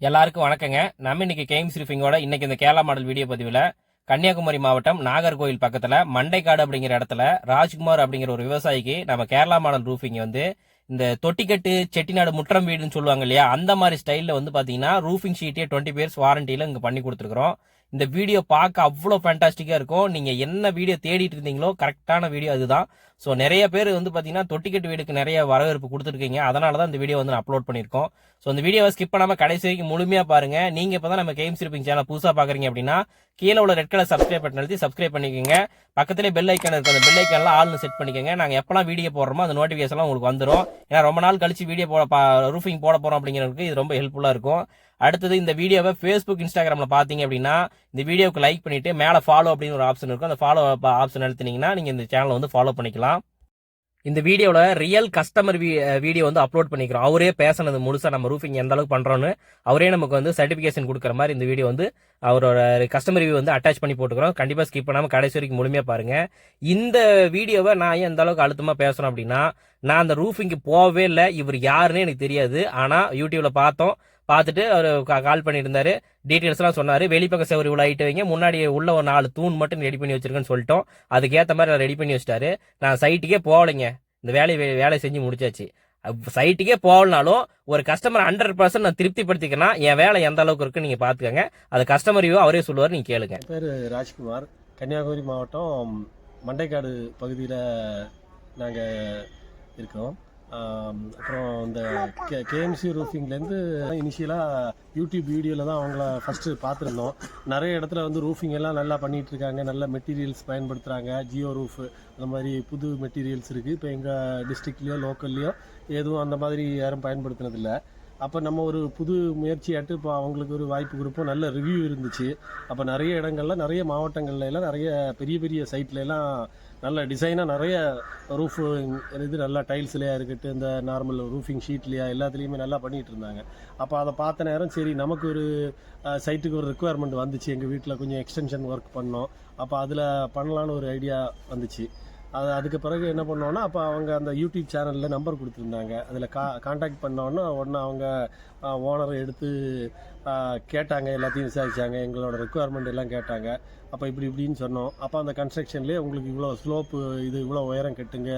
எல்லாருக்கும் வணக்கங்க. நம்ம இன்னைக்கு கேம்ஸ் ரிஃபிங்கோட இன்னைக்கு இந்த கேரளா மாடல் வீடியோ பதிவில் கன்னியாகுமரி மாவட்டம் நாகர்கோவில் பக்கத்தில் மண்டைக்காடு அப்படிங்கிற இடத்துல ராஜ்குமார் அப்படிங்கிற ஒரு விவசாயிக்கு நம்ம கேரளா மாடல் ரூஃபிங் வந்து இந்த தொட்டிக்கட்டு செட்டிநாடு முற்றம் வீடுன்னு சொல்லுவாங்க இல்லையா? அந்த மாதிரி ஸ்டைலில் வந்து பார்த்தீங்கன்னா ரூஃபிங் ஷீட்டே டுவெண்ட்டி பேர்ஸ் வாரண்டியில இங்கே பண்ணி கொடுத்துருக்குறோம். இந்த வீடியோ பார்க்க அவ்வளோ ஃபேண்டாஸ்டிக்காக இருக்கும். நீங்கள் என்ன வீடியோ தேடிட்டு இருந்தீங்களோ கரெக்டான வீடியோ அதுதான். ஸோ நிறைய பேர் வந்து பார்த்தீங்கன்னா தொட்டிக்கட்டு வீடுக்கு நிறைய வரவேற்பு கொடுத்துருக்கீங்க. அதனால தான் இந்த வீடியோ வந்து நான் அப்லோட் பண்ணியிருக்கோம். ஸோ இந்த வீடியோவை ஸ்கிப் பண்ணாமல் கடைசி வரைக்கும் முழுமையாக பாருங்கள் நீங்கள் இப்போ தான் நம்ம கேம்ஸ் இருப்பிங் சேனல் புதுசாக பார்க்குறீங்க அப்படின்னா கீழே உள்ள ரெட் கலர் சப்ஸ்கிரைப் பட்டன் அழுத்தி சப்ஸ்கிரைப் பண்ணிக்கோங்க. பக்கத்திலே பெல் ஐக்கான் இருக்கு. அந்த பெல் ஐக்கான்லாம் ஆள்னு செட் பண்ணிக்கோங்க. நாங்கள் எப்போலாம் வீடியோ போடுறோமோ அந்த நோட்டிஃபிகேஷன்லாம் உங்களுக்கு வந்துடும் ஏன்னா ரொம்ப நாள் கழிச்சு வீடியோ போட ரூஃபிங் போட போகிறோம் அப்படிங்கிறதுக்கு இது ரொம்ப ஹெல்ப்ஃபுல்லாக இருக்கும். அடுத்தது இந்த வீடியோவை ஃபேஸ்புக் இன்ஸ்டாகிராமில் பார்த்தீங்க அப்படின்னா இந்த வீடியோக்கு லைக் பண்ணிட்டு மேலே ஃபாலோ அப்படின்னு ஒரு ஆப்ஷன் இருக்கும். அந்த ஃபாலோ ஆப்ஷன் அழுத்தினீங்கன்னா நீங்கள் இந்த சேனலை வந்து ஃபாலோ பண்ணிக்கலாம். இந்த வீடியோவில் ரியல் கஸ்டமர் வீடியோ வந்து அப்லோட் பண்ணிக்கிறோம். அவரே பேசினது முழுசாக நம்ம ரூஃபிங் எந்த அளவுக்கு பண்ணுறோன்னு அவரே நமக்கு வந்து சர்டிஃபிகேஷன் கொடுக்குற மாதிரி இந்த வீடியோ வந்து அவரோட கஸ்டமர் ரிவ்யூ வந்து அட்டாச் பண்ணி போட்டுக்கிறோம். கண்டிப்பாக ஸ்கிப் பண்ணாம கடைசி வரைக்கும் முழுமையாக பாருங்கள் இந்த வீடியோவை நான் ஏன் எந்த அளவுக்கு அழுத்தமாக பேசுகிறோம் அப்படின்னா நான் அந்த ரூஃபிங்க்கு போகவே இல்லை. இவர் யாருன்னு எனக்கு தெரியாது. ஆனால் யூடியூப்பில் பார்த்தோம். பார்த்துட்டு அவர் கால் பண்ணியிருந்தாரு. டீட்டெயில்ஸ்லாம் சொன்னார். வெளிப்பக்க செவரு இவ்வளோ ஹைட் வைங்க. முன்னாடி உள்ள ஒரு நாலு தூண் மட்டும் ரெடி பண்ணி வச்சிருக்கேன்னு சொல்லிட்டோம். அதுக்கேற்ற மாதிரி நான் ரெடி பண்ணி வச்சிட்டாரு. நான் சைட்டுக்கே போகலைங்க. இந்த வேலையை வேலையை செஞ்சு முடிச்சாச்சு. சைட்டுக்கே போகலனாலும் ஒரு கஸ்டமர் ஹண்ட்ரட் பர்சன்ட் நான் திருப்திப்படுத்திக்கனா என் வேலை எந்த அளவுக்கு இருக்குன்னு நீங்க பார்த்துக்கோங்க அது கஸ்டமர் அவரே சொல்லுவார் நீங்க கேளுங்க. பேர் ராஜ்குமார். கன்னியாகுமரி மாவட்டம் மண்டைக்காடு பகுதியில் நாங்கள் இருக்கோம். அப்புறம் இந்த கே கேஎம்சி ரூஃபிங்லேருந்து இனிஷியலாக யூடியூப் வீடியோவில் தான் அவங்கள ஃபஸ்ட்டு பார்த்துருந்தோம். நிறைய இடத்துல வந்து ரூஃபிங் எல்லாம் நல்லா பண்ணிகிட்டு இருக்காங்க நல்ல மெட்டீரியல்ஸ் பயன்படுத்துகிறாங்க ஜியோ ரூஃப் அந்த மாதிரி புது மெட்டீரியல்ஸ் இருக்குது இப்போ எங்கள் டிஸ்ட்ரிக்ட்லேயோ லோக்கல்லையோ எதுவும் அந்த மாதிரி யாரும் பயன்படுத்தினதில்லை. அப்போ நம்ம ஒரு புது முயற்சியாட்டு இப்போ அவங்களுக்கு ஒரு வாய்ப்பு கொடுப்போம். நல்ல ரிவ்யூ இருந்துச்சு. அப்போ நிறைய இடங்கள்ல நிறைய மாவட்டங்கள்ல எல்லாம் நிறைய பெரிய பெரிய சைட்ல எல்லாம் நல்ல டிசைனாக நிறைய ரூஃப் இது நல்லா டைல்ஸ்லையா இருக்கட்டும் இந்த நார்மல் ரூஃபிங் ஷீட்லையா எல்லாத்துலேயுமே நல்லா பண்ணிகிட்டு இருந்தாங்க. அப்போ அதை பார்த்த நேரம் சரி நமக்கு ஒரு சைட்டுக்கு ஒரு ரெக்குவயர்மெண்ட் வந்துச்சு. எங்கள் வீட்டில் கொஞ்சம் எக்ஸ்டென்ஷன் ஒர்க் பண்ணோம். அப்போ அதில் பண்ணலான்னு ஒரு ஐடியா வந்துச்சு. அது அதுக்கு பிறகு என்ன பண்ணோன்னா அப்போ அவங்க அந்த யூடியூப் சேனலில் நம்பர் கொடுத்துருந்தாங்க. அதில் கா காண்டாக்ட் பண்ணோன்னா உடனே அவங்க ஓனரை எடுத்து கேட்டாங்க எல்லாத்தையும் விசாரித்தாங்க எங்களோட ரெக்குவயர்மெண்ட் எல்லாம் கேட்டாங்க. அப்போ இப்படி இப்படின்னு சொன்னோம். அப்போ அந்த கன்ஸ்ட்ரக்ஷன்லேயே உங்களுக்கு இவ்வளோ ஸ்லோப்பு இது இவ்வளோ உயரம் கட்டுங்க.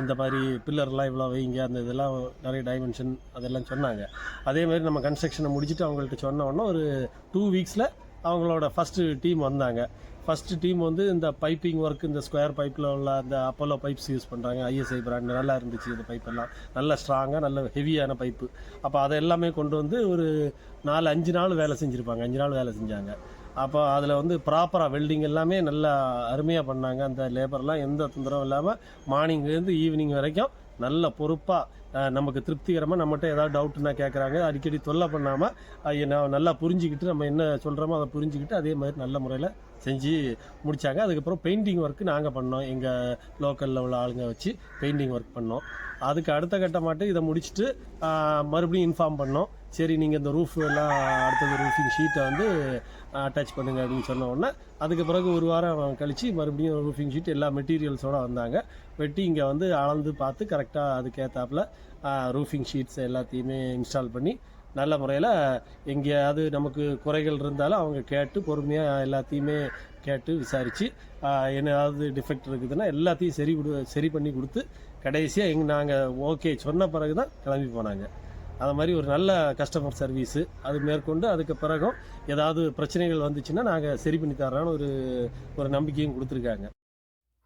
இந்த மாதிரி பில்லர்லாம் இவ்வளோ வைங்க. அந்த இதெல்லாம் நிறைய டைமென்ஷன் அதெல்லாம் சொன்னாங்க. அதே மாதிரி நம்ம கன்ஸ்ட்ரக்ஷனை முடிச்சுட்டு அவங்கள்ட்ட சொன்ன உடனே ஒரு டூ வீக்ஸில் அவங்களோட ஃபஸ்ட்டு டீம் வந்தாங்க. ஃபஸ்ட்டு டீம் வந்து இந்த பைப்பிங் ஒர்க் இந்த ஸ்கொயர் பைப்பில் உள்ள அந்த அப்போலோ பைப்ஸ் யூஸ் பண்ணுறாங்க ஐஎஸ்ஐ பிராண்ட் நல்லா இருந்துச்சு இந்த பைப்பெல்லாம் நல்ல ஸ்ட்ராங்காக நல்ல ஹெவியான பைப்பு அப்போ அதை எல்லாமே கொண்டு வந்து ஒரு நாலு அஞ்சு நாள் வேலை செஞ்சுருப்பாங்க. அஞ்சு நாள் வேலை செஞ்சாங்க. அப்போ அதில் வந்து ப்ராப்பராக வெல்டிங் எல்லாமே நல்லா அருமையாக பண்ணாங்க. அந்த லேபர்லாம் எந்த தொந்தரவும் இல்லாமல் மார்னிங்லேருந்து ஈவினிங் வரைக்கும் நல்ல பொறுப்பாக நமக்கு திருப்திகரமாக நம்மகிட்ட ஏதாவது டவுட்னா கேட்குறாங்க அடிக்கடி தொல்லை பண்ணாமல் நான் நல்லா புரிஞ்சுக்கிட்டு நம்ம என்ன சொல்கிறோமோ அதை புரிஞ்சுக்கிட்டு அதே மாதிரி நல்ல முறையில் செஞ்சு முடித்தாங்க அதுக்கப்புறம் பெயிண்டிங் ஒர்க்கு நாங்கள் பண்ணோம். எங்கள் லோக்கலில் உள்ள ஆளுங்க வச்சு பெயிண்டிங் ஒர்க் பண்ணோம். அதுக்கு அடுத்த கட்டமாட்டு இதை முடிச்சுட்டு மறுபடியும் இன்ஃபார்ம் பண்ணோம். சரி நீங்கள் இந்த ரூஃப் எல்லாம் அடுத்தது ரூஃபிங் ஷீட்டை வந்து அட்டாச் பண்ணுங்க அப்படின்னு சொன்ன உடனே அதுக்கு பிறகு ஒரு வாரம் கழித்து மறுபடியும் ரூஃபிங் ஷீட் எல்லா மெட்டீரியல்ஸோடு வந்தாங்க. வெட்டி இங்கே வந்து அளந்து பார்த்து கரெக்டாக அதுக்கேற்றாப்புல ரூஃபிங் ஷீட்ஸ் எல்லாத்தையுமே இன்ஸ்டால் பண்ணி நல்ல முறையில் எங்கேயாவது நமக்கு குறைகள் இருந்தாலும் அவங்க கேட்டு பொறுமையாக எல்லாத்தையுமே கேட்டு விசாரித்து என்னதாவது டிஃபெக்ட் இருக்குதுன்னா எல்லாத்தையும் சரி கொடு சரி பண்ணி கொடுத்து கடைசியாக எங் நாங்கள் ஓகே சொன்ன பிறகு தான் கிளம்பி போனாங்க. அது மாதிரி ஒரு நல்ல கஸ்டமர் சர்வீஸு அது மேற்கொண்டு அதுக்கு பிறகும் ஏதாவது பிரச்சனைகள் வந்துச்சுன்னா நாங்கள் சரி பண்ணி தர்றோன்னு ஒரு ஒரு நம்பிக்கையும் கொடுத்துருக்காங்க.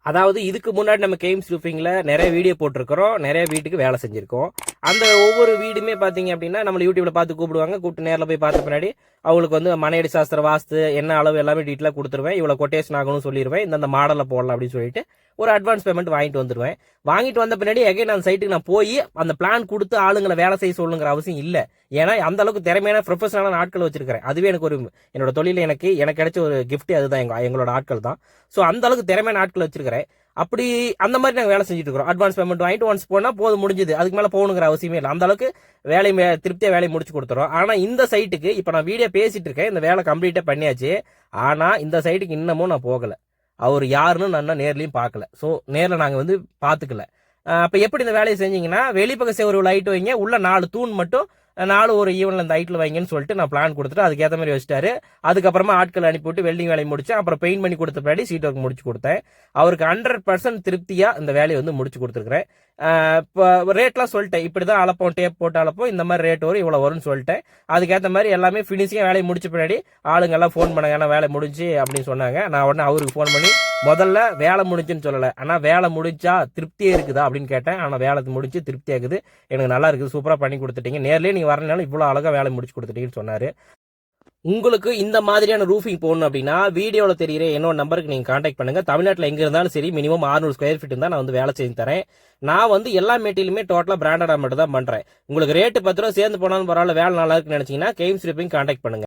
அதாவது இதுக்கு முன்னாடி நம்ம கேம்ஸ் ரூஃபிங்கில் நிறைய வீடியோ போட்டிருக்கிறோம். நிறைய வீட்டுக்கு வேலை செஞ்சுருக்கோம். அந்த ஒவ்வொரு வீடுமே பார்த்தீங்க அப்படின்னா நம்ம யூடியூப்ல பார்த்து கூப்பிடுவாங்க. கூப்பிட்டு நேரில் போய் பார்த்த பின்னாடி அவங்களுக்கு வந்து மனையடி சாஸ்திர வாஸ்து என்ன அளவு எல்லாமே டீட்டெயிலாக கொடுத்துருவேன். இவ்வளோ கொட்டேஷன் ஆகணும்னு சொல்லிடுவேன் இந்தந்த மாடலில் போடலாம் அப்படின்னு சொல்லிட்டு ஒரு அட்வான்ஸ் பேமெண்ட் வாங்கிட்டு வந்துடுவேன் வாங்கிட்டு வந்த பின்னாடி எகைன் அந்த சைட்டுக்கு நான் போய் அந்த பிளான் கொடுத்து ஆளுங்களை வேலை செய்ய சொல்லுங்கிற அவசியம் இல்லை. ஏன்னா அந்த அளவுக்கு திறமையான ப்ரொஃபஷனலான ஆட்கள் வச்சிருக்கிறேன். அதுவே எனக்கு ஒரு என்னோட தொழில எனக்கு எனக்கு கிடைச்ச ஒரு கிஃப்ட் அதுதான் எங்க எங்களோட ஆட்கள் தான். ஸோ அந்த அளவுக்கு திறமையான ஆட்கள் வச்சிருக்கிறேன். அப்படி அந்த மாதிரி நாங்கள் வேலை செஞ்சுட்டு இருக்கிறோம். அட்வான்ஸ் பேமெண்ட் வாங்கிட்டு ஒன்ஸ் போனால் போதும் முடிஞ்சது. அதுக்கு மேலே போகணுங்கிற அவசியமே இல்லை. அந்த அளவுக்கு வேலை திருப்தியாக வேலையை முடிச்சு கொடுத்துறோம். ஆனால் இந்த சைட்டுக்கு இப்போ நான் வீடியோ பேசிட்டு இருக்கேன். இந்த வேலை கம்ப்ளீட்டாக பண்ணியாச்சு. ஆனால் இந்த சைட்டுக்கு இன்னமும் நான் போகலை. அவர் யாருன்னு நான் நேர்லையும் பார்க்கல. ஸோ நேரில் நாங்கள் வந்து பார்த்துக்கல. அப்போ எப்படி இந்த வேலையை செஞ்சீங்கன்னா வெளிப்பக்க செவரு லைட் வைங்க உள்ள நாலு தூண் மட்டும் நாலு ஒரு ஈவனில் இந்த ஹைட்டில் வைங்கன்னு சொல்லிட்டு நான் பிளான் கொடுத்துட்டு அதுக்கேற்ற மாதிரி வச்சுட்டாரு. அதுக்கப்புறமா ஆட்கள் அனுப்பிவிட்டு வெல்டிங் வேலையை முடிச்சேன். அப்புறம் பெயிண்ட் பண்ணி கொடுத்த பின்னாடி சீட் ஒர்க் முடிச்சு கொடுத்தேன். அவருக்கு ஹண்ட்ரட் பர்சன்ட் திருப்தியாக இந்த வேலையை வந்து முடிச்சு கொடுத்துருக்குறேன். இப்போ ரேட்லாம் சொல்லிட்டேன். இப்படி தான் அளப்போம் டேப் போட்டு அளப்போம். இந்த மாதிரி ரேட் வரும் இவ்வளோ வரும்னு சொல்லிட்டேன். அதுக்கேற்ற மாதிரி எல்லாமே ஃபினிஷிங்காக வேலையை முடிச்ச பின்னாடி ஆளுங்கெல்லாம் ஃபோன் பண்ணாங்க ஆனால் வேலை முடிஞ்சு அப்படின்னு சொன்னாங்க. நான் உடனே அவருக்கு ஃபோன் பண்ணி முதல்ல வேலை முடிஞ்சுன்னு சொல்லலை. ஆனால் வேலை முடிஞ்சா திருப்தியே இருக்குதா? அப்படின்னு கேட்டேன். ஆனால் வேலை முடிஞ்சு திருப்தியாக இருக்குது எனக்கு நல்லா இருக்குது. சூப்பராக பண்ணி கொடுத்துட்டீங்க. நேர்லேயே நீங்கள் வரனாலும் இவ்வளோ அழகாக வேலை முடிச்சு கொடுத்துட்டீங்கன்னு சொன்னார். உங்களுக்கு இந்த மாதிரியான ரூஃபிங் போகணும் அப்படின்னா வீடியோவில் தெரியிற என்னோட நம்பருக்கு நீங்கள் காண்டாக்ட் பண்ணுங்கள் தமிழ்நாட்டில் எங்கே இருந்தாலும் சரி மினிமம் 600 ஸ்கொயர் ஃபீட் தான் நான் வந்து வேலை செஞ்சு தரேன். நான் வந்து எல்லா மெட்டீரியலுமே டோட்டலாக பிராண்டடாக மட்டும் தான் பண்ணுறேன் உங்களுக்கு ரேட்டு பத்து ரூபா சேர்ந்து போனாலும் பரவாயில்ல வேலை நல்லா இருக்குன்னு நினச்சிங்கன்னா கேம் ஸ்லிப்பிங் காண்டாக்ட் பண்ணுங்க.